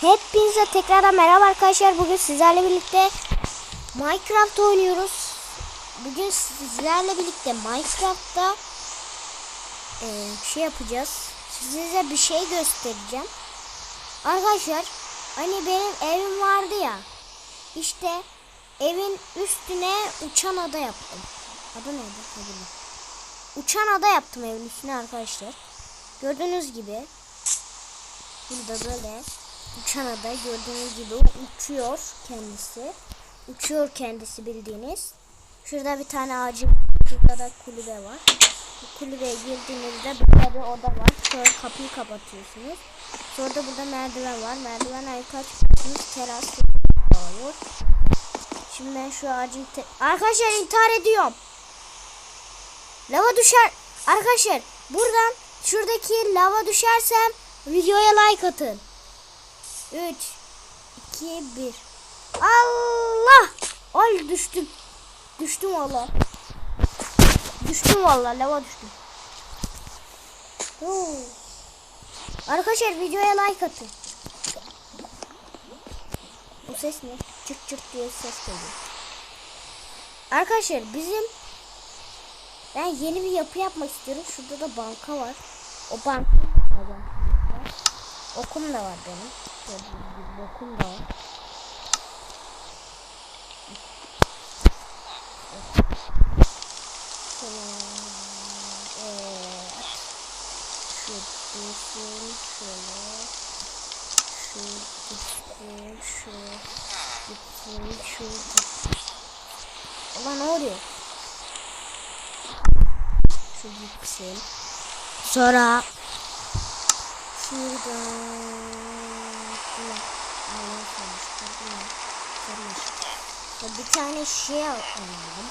Hepinize tekrardan merhaba arkadaşlar. Bugün sizlerle birlikte Minecraft oynuyoruz. Bugün sizlerle birlikte Minecraft'ta e, şey yapacağız. Size bir şey göstereceğim. Arkadaşlar hani benim evim vardı ya. İşte evin üstüne uçan ada yaptım. Adı neydi? Adı Uçan ada yaptım evin üstüne arkadaşlar. Gördüğünüz gibi Burada böyle uçan ada gördüğünüz gibi uçuyor kendisi. Uçuyor kendisi bildiğiniz. Şurada bir tane ağacı, şurada da kulübe var. Bu kulübeye girdiğinizde burada bir oda var. Şöyle kapıyı kapatıyorsunuz. Sonra da burada merdiven var. Merdiven ayrıca çıkıyorsunuz. Teras oluyor. Şimdi ben şu ağacın... Arkadaşlar intihar ediyorum. Lava düşer. Arkadaşlar buradan şuradaki lava düşersem videoya like atın. 3 2 1 Allah! Ay düştüm. Düştüm valla. Düştüm valla lava düştüm. Oo. Arkadaşlar videoya like atın. Bu ses ne? Çık çık diye ses geliyor. Arkadaşlar bizim ben yeni bir yapı yapmak istiyorum. Şurada da banka var. O banka Okum da var benim. Gördüğünüz gibi okum da var. Şöyle. Gitsin, şu gitsin. Ulan ne oluyor? Şu gitsin. Sonra şuradan Allah sonuçta, ulan, sonuçta. Ya bir tane şey al- aldım.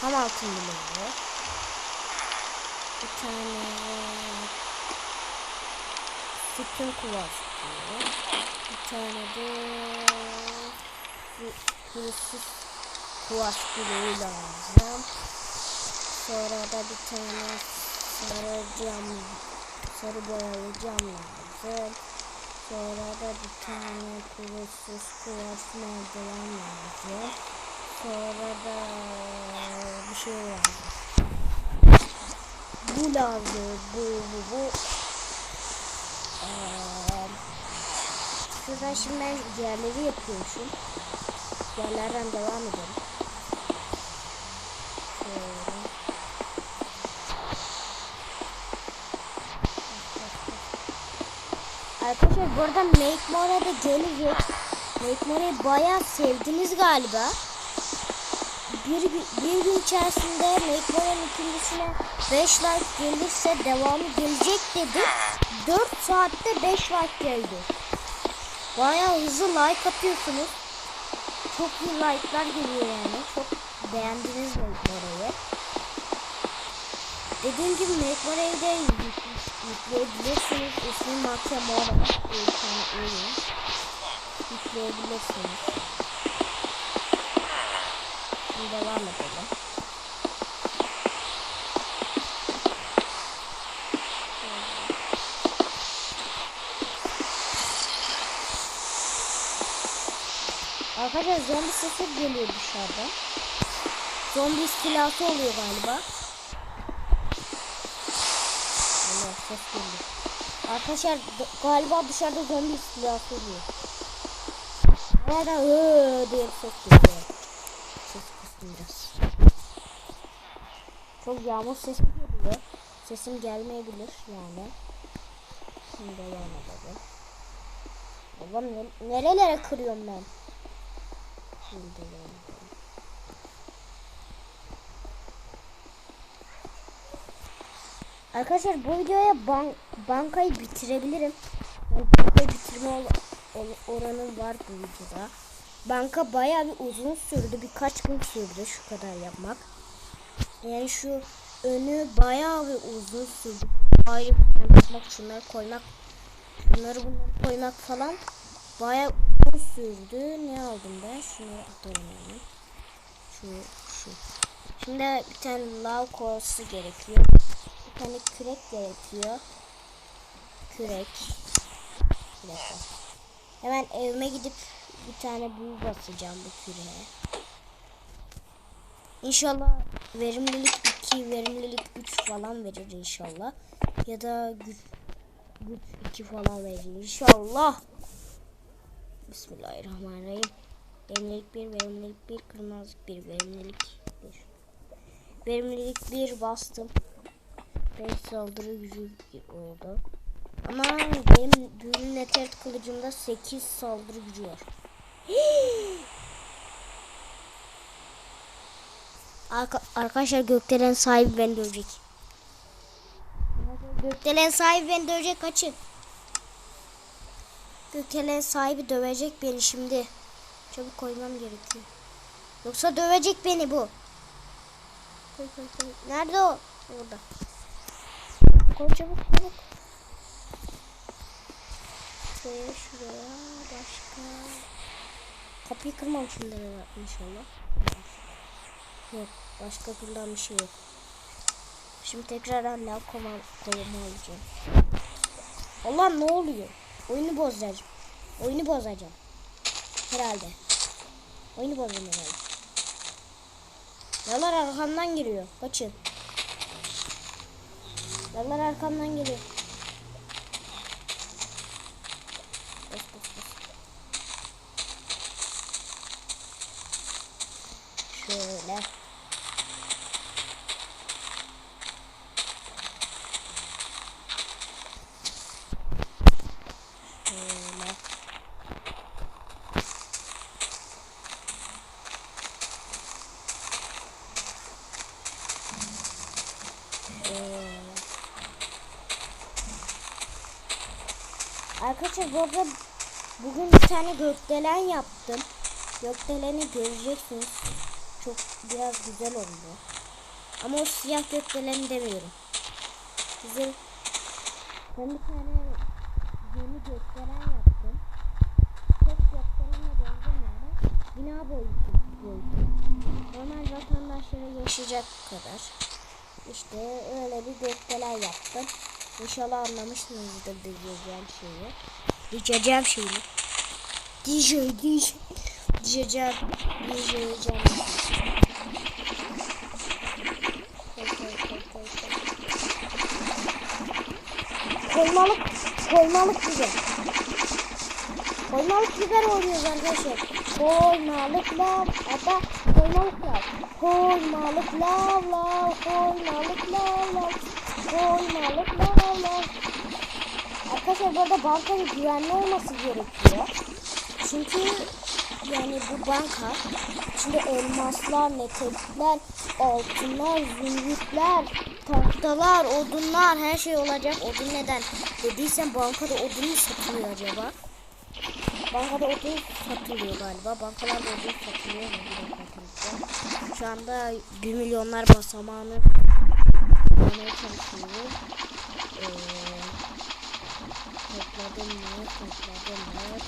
Tam altın bileği. Bir tane sütun kuvası. Bir tane de kuvas bileği lazım. Sonra da bir tane sarı cam, sarı boyalı cam lazım. Sonra da bir tane pürüzsüz kuvas merdiven lazım. Sonra da bir şey lazım. Bu lazım. Bu, bu, bu. Ee, şuradan şimdi ben yerleri yapıyormuşum. Yerlerden devam edelim. Şöyle. Arkadaşlar bu Make More'a da gelecek. Make More'yi bayağı sevdiniz galiba. Bir, bir gün içerisinde Make More'nin ikincisine 5 like gelirse devamı gelecek dedi. 4 saatte 5 like geldi. Bayağı hızlı like atıyorsunuz. Çok iyi like'lar geliyor yani. Çok beğendiniz Make More'yi. Dediğim gibi Make More'yi de yükleyebilirsiniz. İsmi Makya Mora. Bir tane oyun. Yükleyebilirsiniz. Şimdi devam edelim. Arkadaşlar zombi sesi geliyor dışarıdan. Zombi istilası oluyor galiba. Allah ses geliyor. Arkadaşlar galiba dışarıda zombi istilası oluyor. Nereden ööö diye ses geliyor. Ses kısmı. Çok yağmur sesi geliyor. Sesim gelmeyebilir yani. Şimdi edelim. Babam ne- nerelere kırıyorum ben? Şimdi devam edelim. Arkadaşlar bu videoya ban bankayı bitirebilirim. Bankayı bitirme oranım var bu videoda. Banka bayağı bir uzun sürdü. Birkaç gün sürdü şu kadar yapmak. Yani şu önü bayağı bir uzun sürdü. Ayrı yapmak, şunları koymak, bunları bunları koymak falan bayağı uzun sürdü. Ne aldım ben? Şunu atalım yani. Şu, şu. Şimdi bir tane lav kovası gerekiyor. Bir tane kürek gerekiyor. Kürek. Dakika. Hemen evime gidip bir tane büyü basacağım bu küreye. İnşallah verimlilik 2, verimlilik 3 falan verir inşallah. Ya da güç, güç 2 falan verir inşallah. Bismillahirrahmanirrahim. Verimlilik 1, verimlilik 1, kırmızılık 1, verimlilik 1. Verimlilik 1 bastım. 5 saldırı gücü oldu. Ama benim büyülü netert kılıcımda 8 saldırı gücü var. Arka, arkadaşlar gökdelen sahibi beni dövecek. Gökdelen sahibi beni dövecek kaçın. Gökdelen sahibi dövecek beni şimdi. Çabuk koymam gerekiyor. Yoksa dövecek beni bu. Nerede o? Orada. Koy çabuk çabuk. Şuraya şuraya başka. Kapıyı kırmamışımdır inşallah. Yok başka kırılan bir şey yok. Şimdi tekrardan lav koma koyma alacağım. Allah ne oluyor? Oyunu bozacağım. Oyunu bozacağım. Herhalde. Oyunu bozacağım herhalde. Yalar arkamdan geliyor. Kaçın. Yalar arkamdan geliyor. Bas bas bas. Şöyle. Şöyle. Şöyle. Arkadaşlar bu arada bugün bir tane gökdelen yaptım. Gökdeleni göreceksiniz. Çok biraz güzel oldu. Ama o siyah gökdelen demiyorum. Bizim ben bir tane yeni gökdelen yaptım. Çok gökdelenle benzemiyor. Bina boyutu boyutu. Normal vatandaşlara yaşayacak kadar. İşte öyle bir gökdelen yaptım. İnşallah anlamışsınızdır diyeceğim şeyi. Diyeceğim şeyi. Diyeceğim. Diyeceğim. Koy, koy. Koymalık, koymalık biber. Koymalık biber oynuyoruz arkadaşlar. Koymalık lav, ata koymalık lav. Koymalık lav lav, koymalık lav lav. Koymalık lav. Arkadaşlar burada bankanın güvenli olması gerekiyor. Çünkü yani bu banka içinde elmaslar, meteoritler, altınlar, zümrütler, tahtalar, odunlar her şey olacak. Odun neden? Dediysen bankada odun mu satılıyor acaba? Bankada odun satılıyor galiba. Bankalarda odun satılıyor. Şu anda 1 milyonlar basamağını bulmaya çalışıyorum. Ee, topladım mı? Topladım mı?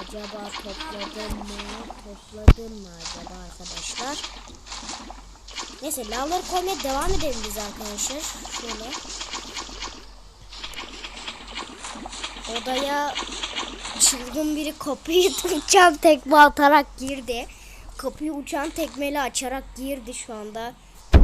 Acaba topladım mı? Topladım mı acaba arkadaşlar? Neyse lavları koymaya devam edelim biz arkadaşlar. Şöyle. Odaya çılgın biri kapıyı uçan tekme atarak girdi. Kapıyı uçan tekmeyle açarak girdi şu anda.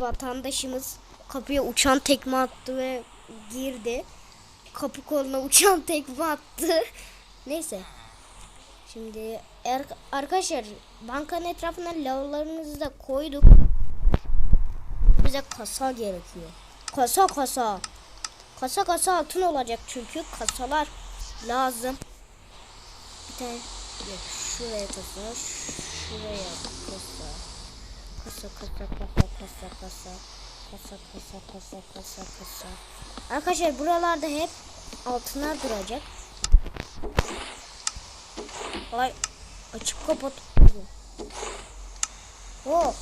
Vatandaşımız kapıya uçan tekme attı ve girdi. Kapı koluna uçan tekme attı. Neyse. Şimdi er, arkadaşlar bankanın etrafına lavlarınızı da koyduk. Bize kasa gerekiyor. Kasa kasa. Kasa kasa altın olacak çünkü kasalar lazım. Bir tane yok şuraya kasa, şuraya kasa. Kasa kasa kasa kasa kasa. Kasa kasa kasa kasa kasa. Arkadaşlar buralarda hep altınlar duracak. Ay açıp kapat. Oh.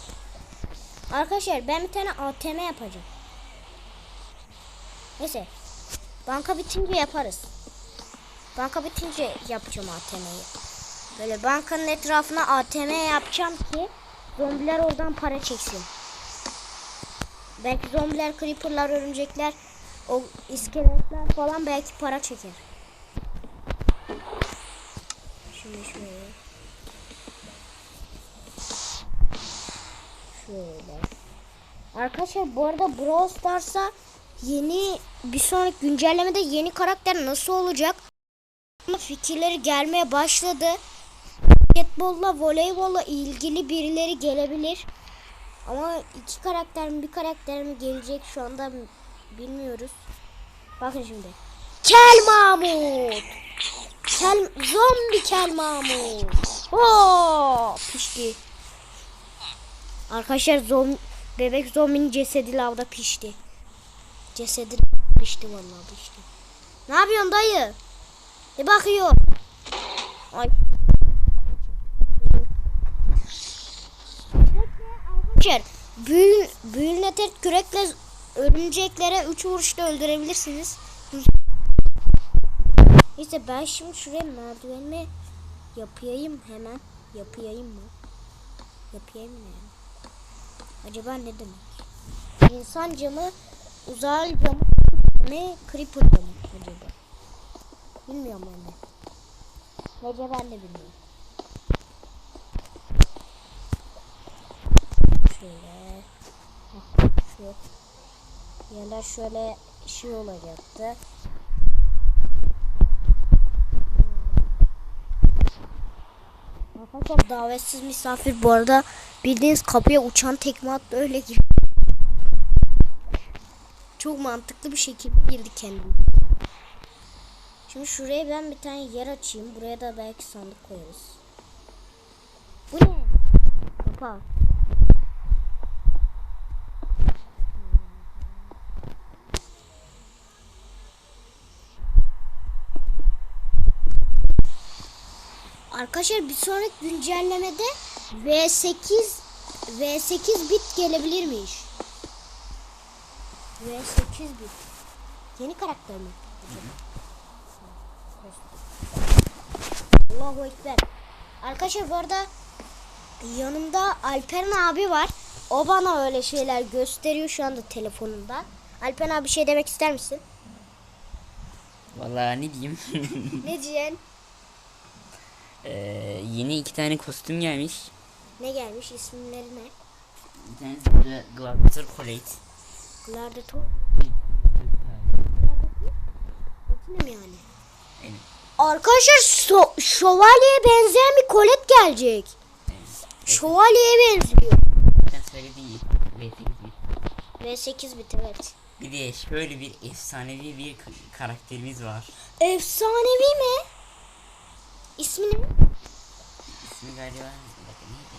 Arkadaşlar ben bir tane ATM yapacağım. Neyse. Banka bitince yaparız. Banka bitince yapacağım ATM'yi. Böyle bankanın etrafına ATM yapacağım ki zombiler oradan para çeksin. Belki zombiler, creeperlar, örümcekler, o iskeletler falan belki para çeker. Şimdi şöyle. Şöyle. Arkadaşlar bu arada Brawl Stars'a yeni bir sonraki güncellemede yeni karakter nasıl olacak? Fikirleri gelmeye başladı. Basketbolla, voleybolla ilgili birileri gelebilir. Ama iki karakter mi bir karakter mi gelecek şu anda bilmiyoruz. Bakın şimdi. Kel Mahmut. Kel, zombi Kel Mahmut. Oo, pişti. Arkadaşlar zom, bebek zombinin cesedi lavda pişti. Cesedi pişti vallahi pişti. Ne yapıyorsun dayı? Ne bakıyor? Ay. Arkadaşlar büyül, büyülüne tek kürekle örümceklere 3 vuruşta öldürebilirsiniz. Neyse ben şimdi şuraya merdivenimi yapayım hemen. Yapayım mı? Yapayım mı? Acaba ne demek? İnsan camı, uzay camı ne? Creeper camı acaba? Bilmiyorum ben de. Acaba ben de bilmiyorum. Şöyle. Şu. Yerler şöyle şey olacaktı. Arkadaşlar davetsiz misafir bu arada bildiğiniz kapıya uçan tekme attı öyle gibi. Çok mantıklı bir şekilde girdi kendim. Şimdi şuraya ben bir tane yer açayım. Buraya da belki sandık koyarız. Bu ne? Kapa. Arkadaşlar bir sonraki güncellemede V8 V8 bit gelebilirmiş. V8 bit. Yeni karakter mi? Allahu Ekber. Arkadaşlar bu arada yanımda Alperen abi var. O bana öyle şeyler gösteriyor şu anda telefonunda. Alperen abi bir şey demek ister misin? Vallahi ne diyeyim. ne diyeceksin? Ee, yeni iki tane kostüm gelmiş. Ne gelmiş? İsimleri ne? Bir tanesi de Gladiator Colette. Gladiator. Makine mi yani? Evet. Arkadaşlar so- şövalyeye benzeyen bir kolet gelecek. Şövalyeye benziyor. Sen söylediğin V8 V8 bit evet. Bir de şöyle bir efsanevi bir karakterimiz var. Efsanevi mi? İsmi ne? İsmi galiba dakika neydi?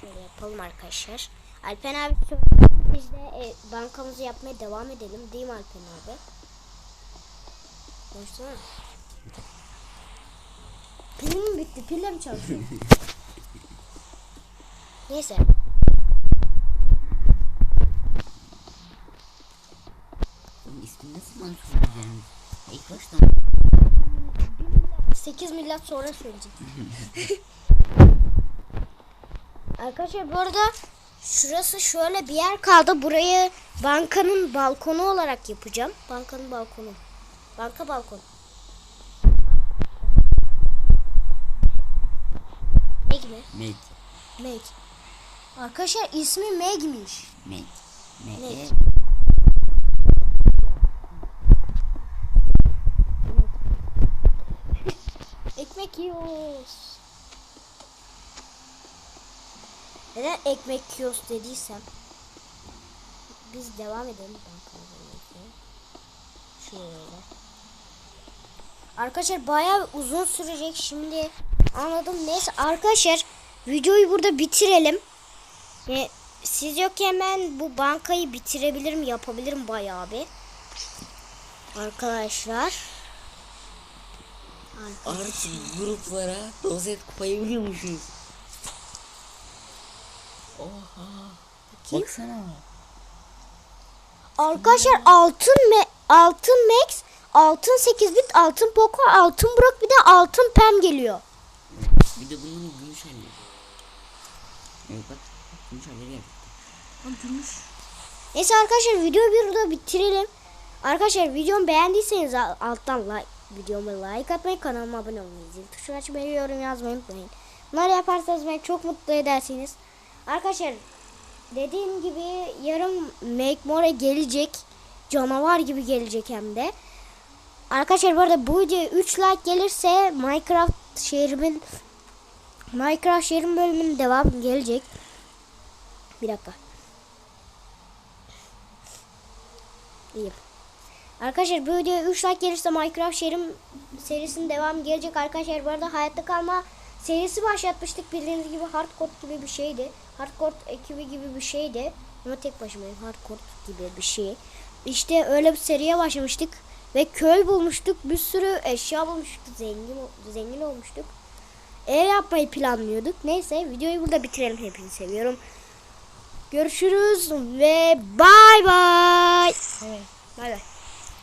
Şöyle yapalım arkadaşlar. Alpen abi. Biz de e, bankamızı yapmaya devam edelim. Değil mi Alpen abi? Konuşsana. Pilim mi bitti? Pille mi çalışıyor? Neyse. Bunun ismini nasıl söyleyeceğim? İlk baştan 8 milyar sonra söyleyecek. Arkadaşlar bu arada şurası şöyle bir yer kaldı. Burayı bankanın balkonu olarak yapacağım. Bankanın balkonu. Banka balkonu. Meg mi? Meg. Meg. Arkadaşlar ismi Meg'miş. Meg. Meg. Meg. Ekmek yiyoruz. Neden ekmek yiyoruz dediysem. Biz devam edelim. Şöyle. Arkadaşlar bayağı uzun sürecek şimdi. Anladım. Neyse arkadaşlar videoyu burada bitirelim. Ve siz yokken ben bu bankayı bitirebilirim, yapabilirim bayağı bir. Arkadaşlar. Artık gruplara rozet koyabiliyormuşuz. Oha. Bakayım. Baksana. Arkadaşlar altın me altın max, altın 8 bit, altın poco, altın brok bir de altın pem geliyor. Bir de bunun gümüş halleri. Evet bak. Gümüş halleri yaptı. Lan gümüş. Neyse arkadaşlar videoyu burada bitirelim. Arkadaşlar videomu beğendiyseniz al- alttan like Videoma like atmayı, kanalıma abone olmayı, zil tuşunu açmayı, yorum yazmayı unutmayın. Bunları yaparsanız beni çok mutlu edersiniz. Arkadaşlar dediğim gibi yarın Make More gelecek. Canavar gibi gelecek hem de. Arkadaşlar bu arada bu videoya 3 like gelirse Minecraft şehrimin Minecraft şehrin bölümünün devamı gelecek. Bir dakika. İyi. Arkadaşlar bu videoya 3 like gelirse Minecraft şehrim serisinin devamı gelecek. Arkadaşlar bu arada hayatta kalma serisi başlatmıştık. Bildiğiniz gibi hardcore gibi bir şeydi. Hardcore ekibi gibi bir şeydi. Ama tek başımayım. Hardcore gibi bir şey. İşte öyle bir seriye başlamıştık. Ve köy bulmuştuk. Bir sürü eşya bulmuştuk. Zengin, zengin olmuştuk. Ev yapmayı planlıyorduk. Neyse videoyu burada bitirelim. Hepinizi seviyorum. Görüşürüz ve bay bay. Evet. Bay bay.